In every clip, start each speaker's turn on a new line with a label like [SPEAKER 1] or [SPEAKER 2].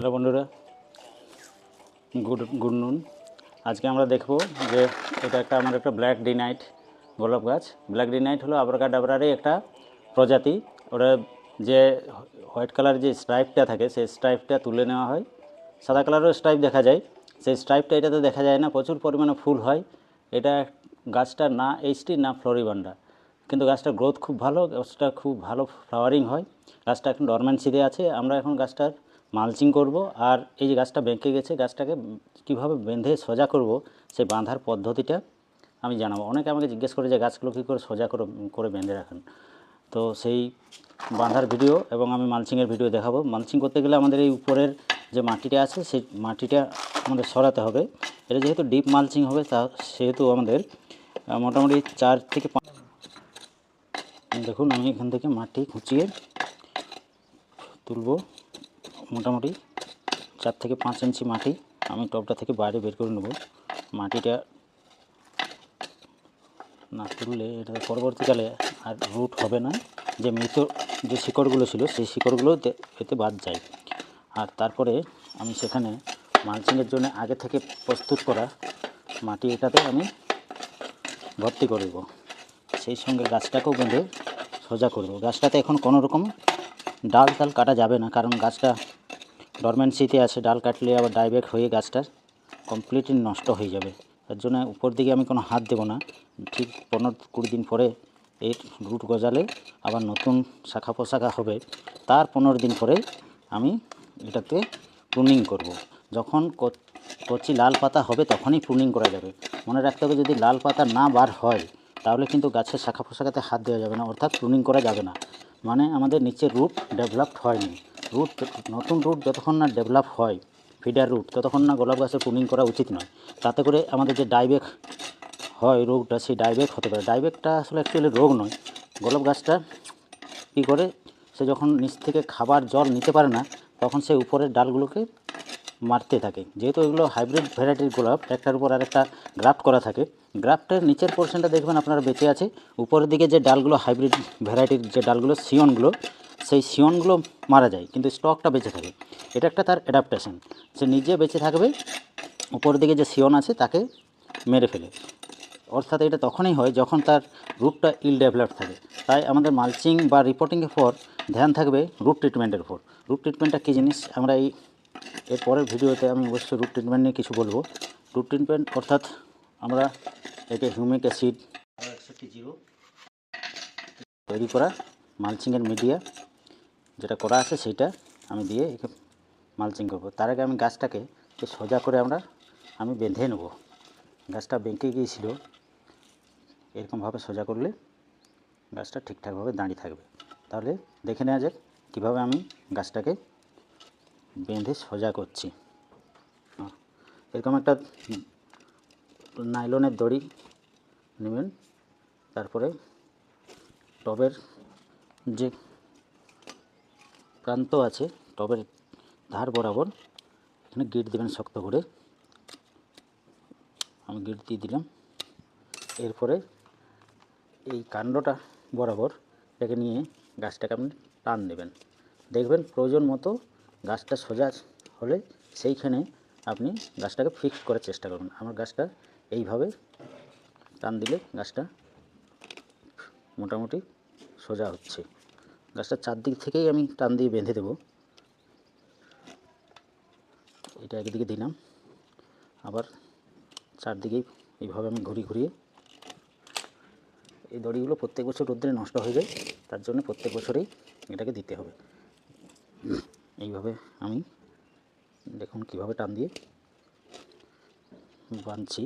[SPEAKER 1] Hello বন্ধুরা, good good নুন। আজকে আমরা দেখব যে এটা একটা আমার একটা ব্ল্যাক ডিনাইট গোলাপ গাছ। ব্ল্যাক ডিনাইট হলো আবরাকা ডাবরারই একটা প্রজাতি। ওটা যে হোয়াইট কালার যে স্ট্রাইপটা থাকে, সেই স্ট্রাইপটা তুলে নেওয়া হয়। সাদা কালারও স্ট্রাইপ দেখা যায়। সেই স্ট্রাইপটা এটাতে দেখা যায় না, প্রচুর পরিমাণে ফুল হয়। এটা গাছটা না এইচটি, না ফ্লোরিবান্ডা। কিন্তু গাছটার গ্রোথ খুব ভালো, গাছটা খুব ভালো ফ্লাওয়ারিং হয়। গাছটা এখন ডরম্যান্সিতে আছে। আমরা এখন গাছটার মালচিং করব আর এই যে গাছটা বেঁকে গেছে, গাছটাকে কীভাবে বেঁধে সোজা করব সেই বাঁধার পদ্ধতিটা আমি জানাব। অনেকে আমাকে জিজ্ঞেস করে যে গাছগুলো কী করে সোজা করে করে বেঁধে রাখেন। তো সেই বাঁধার ভিডিও এবং আমি মালচিংয়ের ভিডিও দেখাবো। মালচিং করতে গেলে আমাদের এই উপরের যে মাটিটা আছে, সেই মাটিটা আমাদের সরাতে হবে। এটা যেহেতু ডিপ মালচিং হবে, তা সেহেতু আমাদের মোটামুটি চার থেকে পাঁচ দেখুন, আমি এখান থেকে মাটি খুঁচিয়ে তুলব। মোটামুটি চার থেকে পাঁচ ইঞ্চি মাটি আমি টবটা থেকে বাইরে বের করে নেব। মাটিটা না তুললে এটা পরবর্তীকালে আর রুট হবে না। যে মৃত যে শিকড়গুলো ছিল, সেই শিকড়গুলো এতে বাদ যায়। আর তারপরে আমি সেখানে মালচিংয়ের জন্য আগে থেকে প্রস্তুত করা মাটি এটাতে আমি ভর্তি করে সেই সঙ্গে গাছটাকেও বেঁধে সোজা করব গাছটাতে এখন কোনো রকম ডাল টাল কাটা যাবে না, কারণ গাছটা ডরমেন্সিতে আছে, ডাল কাটলে আবার ডাইব্যাক হয়ে গাছটা কমপ্লিটলি নষ্ট হয়ে যাবে। তার জন্য উপর দিকে আমি কোনো হাত দেবো না। ঠিক পনেরো কুড়ি দিন পরে এই রুট গজালে আবার নতুন শাখা পোশাখা হবে। তার পনেরো দিন পরে আমি এটাকে প্রুনিং করব। যখন কচি লাল পাতা হবে তখনই প্রুনিং করা যাবে। মনে রাখতে হবে যদি লাল পাতা না বার হয়, তাহলে কিন্তু গাছের শাখা পোশাখাতে হাত দেওয়া যাবে না, অর্থাৎ প্রুনিং করা যাবে না। মানে আমাদের নিচে রুট ডেভেলপড হয়নি। রুট নতুন রুট যতক্ষণ না ডেভেলপ হয় ফিডার রুট ততক্ষণ না গোলাপ গাছের প্রুনিং করা উচিত নয়। তাতে করে আমাদের যে ডাইবেক হয় রোগটা, সেই ডাইবেক হতে পারে। ডাইবেকটা আসলে অ্যাকচুয়ালি রোগ নয়। গোলাপ গাছটা কী করে? সে যখন নিচ থেকে খাবার জল নিতে পারে না, তখন সে উপরের ডালগুলোকে মারতে থাকে। যেহেতু এগুলো হাইব্রিড ভ্যারাইটির গোলাপ, একটার উপর আর একটা গ্রাফট করা থাকে। গ্রাফটের নিচের পোর্শনটা দেখবেন আপনারা বেঁচে আছে। উপরের দিকে যে ডালগুলো হাইব্রিড ভ্যারাইটির যে ডালগুলো সিয়নগুলো সেই সিয়নগুলো মারা যায়, কিন্তু স্টকটা বেঁচে থাকে। এটা একটা তার অ্যাডাপ্টেশন সে নিজে বেঁচে থাকবে, উপরের দিকে যে সিয়ন আছে তাকে মেরে ফেলে। অর্থাৎ এটা তখনই হয় যখন তার রুটটা ইল ডেভেলপ থাকে। তাই আমাদের মালচিং বা রিপোর্টিংয়ের পর ধ্যান থাকবে রুট ট্রিটমেন্টের উপর। রুট ট্রিটমেন্টটা কী জিনিস? আমরা এই এর পরের ভিডিওতে আমি অবশ্যই রুট ট্রিটমেন্ট নিয়ে কিছু বলব। রুট ট্রিটমেন্ট অর্থাৎ আমরা একে হিউমিক অ্যাসিড একষট্টি জিরো তৈরি করা মালচিংয়ের মিডিয়া যেটা করা আছে সেইটা আমি দিয়ে একে মালচিং করব। তার আগে আমি গাছটাকে সোজা করে আমরা, আমি বেঁধে নেব। গাছটা বেঁকে গিয়েছিল, এরকমভাবে সোজা করলে গাছটা ঠিকঠাকভাবে দাঁড়িয়ে থাকবে। তাহলে দেখে নেওয়া যাক কীভাবে আমি গাছটাকে বেঁধে সোজা করছি। এরকম একটা নাইলনের দড়ি নেবেন। তারপরে টবের যে প্রান্ত আছে, টবের ধার বরাবর। এখানে গিট দেবেন শক্ত করে। আমি গিট দিয়ে দিলাম। এরপরে এই কাণ্ডটা বরাবর এটাকে নিয়ে গাছটাকে আপনি টান দেবেন। দেখবেন প্রয়োজন মতো গাছটা সোজা হলে সেইখানে আপনি গাছটাকে ফিক্স করার চেষ্টা করবেন। আমার গাছটা এইভাবে টান দিলে গাছটা মোটামুটি সোজা হচ্ছে। গাছটা চারদিক থেকেই আমি টান দিয়ে বেঁধে দেবো। এটা একদিকে দিলাম। আবার চারদিকেই এইভাবে আমি ঘুরি ঘুরিয়ে এই দড়িগুলো প্রত্যেক বছর রোদ্রে নষ্ট হয়ে যায়, তার জন্য প্রত্যেক বছরেই এটাকে দিতে হবে। এইভাবে আমি দেখুন কীভাবে টান দিয়ে বাঁধছি।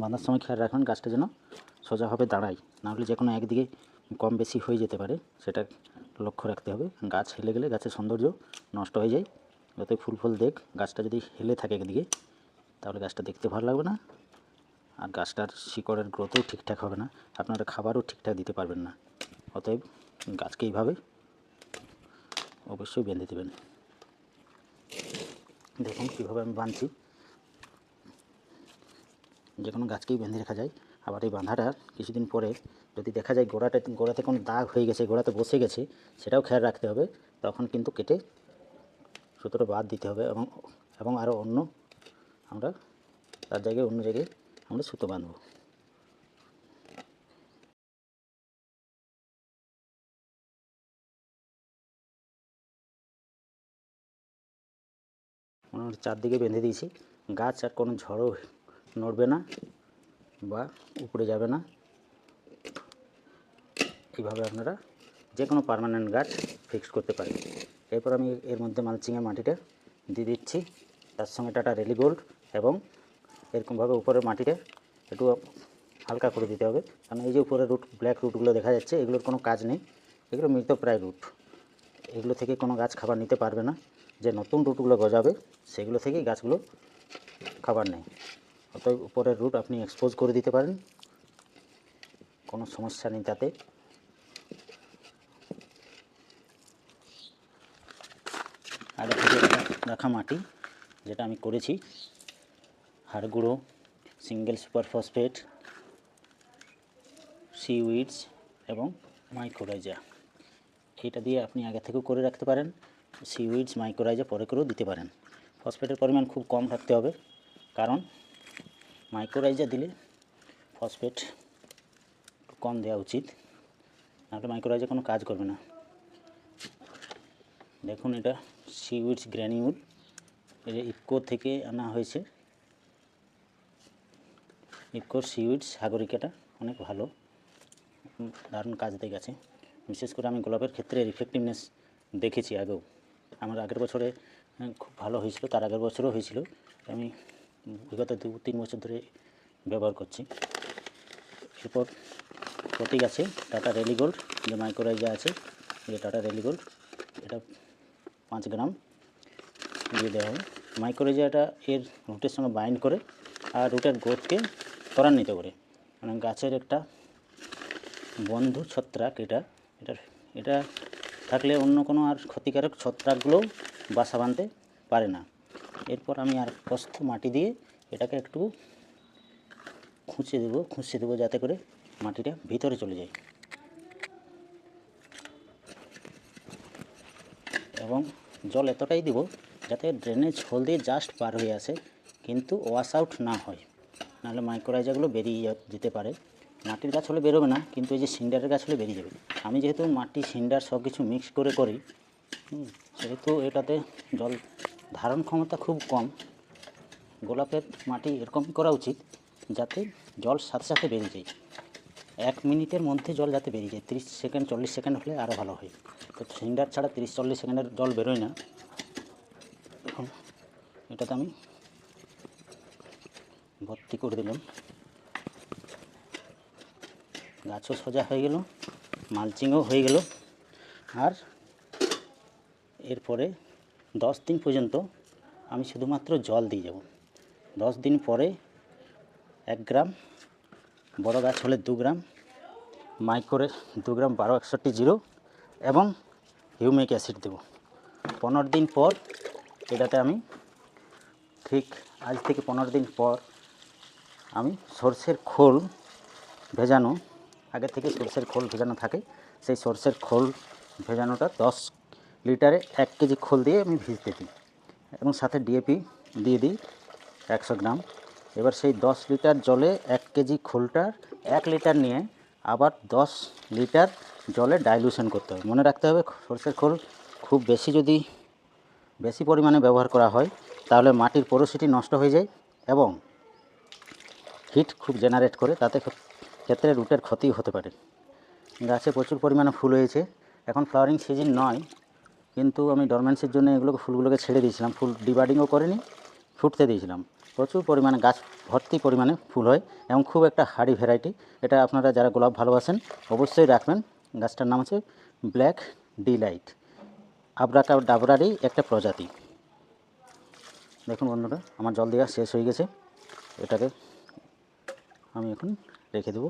[SPEAKER 1] বাঁধার সময় খেয়াল রাখুন গাছটা যেন সোজাভাবে দাঁড়ায়। নাহলে যে কোনো একদিকে কম বেশি হয়ে যেতে পারে, সেটা লক্ষ্য রাখতে হবে। গাছ হেলে গেলে গাছের সৌন্দর্য নষ্ট হয়ে যায়। যতই ফুল ফুল দেখ, গাছটা যদি হেলে থাকে একদিকে, তাহলে গাছটা দেখতে ভালো লাগবে না। আর গাছটার শিকড়ের গ্রোথও ঠিকঠাক হবে না। আপনারা খাবারও ঠিকঠাক দিতে পারবেন না। অতএব গাছকে এইভাবে অবশ্যই বেঁধে দেবেন। দেখুন কীভাবে আমি বাঁধছি। যে কোনো গাছকেই বেঁধে রাখা যায়। আবার এই বাঁধাটা কিছুদিন পরে যদি দেখা যায় গোড়াটা, গোড়াতে কোনো দাগ হয়ে গেছে, গোড়াতে বসে গেছে, সেটাও খেয়াল রাখতে হবে। তখন কিন্তু কেটে সুতোটা বাদ দিতে হবে এবং এবং আরও অন্য আমরা তার জায়গায় অন্য জায়গায় আমরা সুতো বাঁধবো। চারদিকে বেঁধে দিয়েছি। গাছ আর কোনো ঝড়ও নড়বে না। বা উপরে যাবে না। এইভাবে আপনারা যে কোনো পার্মানেন্ট গাছ ফিক্স করতে পারেন। এরপর আমি এর মধ্যে মালচিংয়ের মাটিটা দিয়ে দিচ্ছি। তার সঙ্গে টাটা রেলি গোল্ড এবং এরকমভাবে উপরের মাটিটা একটু হালকা করে দিতে হবে। কারণ এই যে উপরে রুট ব্ল্যাক রুটগুলো দেখা যাচ্ছে, এগুলোর কোনো কাজ নেই। এগুলো মৃতপ্রায় রুট এগুলো থেকে কোনো গাছ খাবার নিতে পারবে না। যে নতুন রুটগুলো গজাবে, সেগুলো থেকেই গাছগুলো খাবার নেয়। অতএব উপরের রুট আপনি এক্সপোজ করে দিতে পারেন। কোনো সমস্যা নেই তাতে। থেকে রাখা- মাটি, যেটা আমি করেছি। হাড় গুঁড়ো সিঙ্গেল সুপার ফসফেট সিউইডস এবং মাইক্রোরাইজা এটা দিয়ে আপনি আগে থেকেও করে রাখতে পারেন। সিউইডস মাইক্রোরাইজা পরে করেও দিতে পারেন। ফসফেটের পরিমাণ খুব কম রাখতে হবে। কারণ মাইক্রোরাইজা দিলে ফসফেট একটু কম দেওয়া উচিত। নাহলে মাইক্রোরাইজা কোনো কাজ করবে না। দেখুন এটা সিউইডস গ্র্যানিউল এটা ইফকো থেকে আনা হয়েছে। ইফকোর সিউইডস সাগরিকাটা অনেক ভালো। দারুণ কাজ দিয়ে গেছে। বিশেষ করে আমি গোলাপের ক্ষেত্রে ইফেক্টিভনেস দেখেছি আগেও। আমার আগের বছরে খুব ভালো হয়েছিল, তার আগের বছরও হয়েছিল। আমি বিগত দু, তিন বছর ধরে ব্যবহার করছি। এরপর প্রতীক আছে, টাটা রেলিগোল্ড যে মাইক্রোরাইজা আছে, যে টাটা রেলিগোল্ড এটা পাঁচ গ্রাম দিয়ে দেওয়া হবে মাইক্রোরাইজাটা এর রুটের সঙ্গে বাইন্ড করে আর রুটের গ্রোথকে ত্বরান্বিত করে। মানে গাছের একটা বন্ধু ছত্রাক এটা এটা এটা থাকলে অন্য কোনো আর ক্ষতিকারক ছত্রাকগুলোও বাসা বাঁধতে পারে না। এরপর আমি আর প্রস্থ মাটি দিয়ে এটাকে একটু খুঁচে দেবো খুঁচে দেবো যাতে করে মাটিটা ভিতরে চলে যায়। এবং জল এতটাই দিব যাতে ড্রেনেজ হোল দিয়ে জাস্ট পার হয়ে আসে, কিন্তু ওয়াশ আউট না হয়। নাহলে মাইক্রোরাইজাগুলো বেরিয়ে যেতে পারে। মাটির গাছ হলে বেরোবে না, কিন্তু এই যে সিন্ডারের গাছ হলে বেরিয়ে যাবে। আমি যেহেতু মাটি, সিন্ডার সব কিছু মিক্স করে করি সেহেতু এটাতে জল ধারণ ক্ষমতা খুব কম। গোলাপের মাটি এরকমই করা উচিত যাতে জল সাথে সাথে বেরিয়ে যায়। এক মিনিটের মধ্যে জল যাতে বেরিয়ে যায়, তিরিশ সেকেন্ড, চল্লিশ সেকেন্ড হলে আরও ভালো হয়। তো সিলিন্ডার ছাড়া তিরিশ, চল্লিশ সেকেন্ডের জল বেরোয় না। এখন এটাতে আমি ভর্তি করে দিলাম। গাছও সোজা হয়ে গেল, মালচিংও হয়ে গেল। আর এরপরে দশ দিন পর্যন্ত আমি শুধুমাত্র জল দিয়ে যাব। দশ দিন পরে এক গ্রাম বড় গাছ হলে দু গ্রাম, মাইক্রোরে দু গ্রাম বারো একষট্টি জিরো এবং হিউমিক অ্যাসিড দেব। পনেরো দিন পর এটাতে আমি ঠিক আজ থেকে পনেরো দিন পর আমি সর্ষের খোল ভেজানো, আগে থেকে সর্ষের খোল ভেজানো থাকে, সেই সর্ষের খোল ভেজানোটা দশ লিটারে এক কেজি খোল দিয়ে আমি ভিজতে দিই এবং সাথে ডিএপি দিয়ে দিই একশো গ্রাম। এবার সেই দশ লিটার জলে এক কেজি খোলটার এক লিটার নিয়ে আবার দশ লিটার জলে ডাইলুশন করতে হবে। মনে রাখতে হবে সরষের খোল খুব বেশি যদি বেশি পরিমাণে ব্যবহার করা হয়, তাহলে মাটির পোরোসিটি নষ্ট হয়ে যায় এবং হিট খুব জেনারেট করে তাতে ক্ষেত্রে রুটের ক্ষতি হতে পারে। গাছে প্রচুর পরিমাণে ফুল হয়েছে। এখন ফ্লাওয়ারিং সিজন নয়। কিন্তু আমি ডরমেন্সির জন্য এগুলোকে, ফুলগুলোকে ছেড়ে দিয়েছিলাম। ফুল ডিবার্ডিংও করিনি, ফুটতে দিয়েছিলাম। প্রচুর পরিমাণে গাছ, ভর্তি পরিমাণে ফুল হয় এবং খুব একটা হাড়ি ভ্যারাইটি এটা আপনারা যারা গোলাপ ভালোবাসেন, অবশ্যই রাখবেন। গাছটার নাম হচ্ছে ব্ল্যাক ডিলাইট আবরাকা ডাবরারই একটা প্রজাতি। দেখুন বন্ধুরা, আমার জল দেওয়া শেষ হয়ে গেছে। এটাকে আমি এখন রেখে দেবো।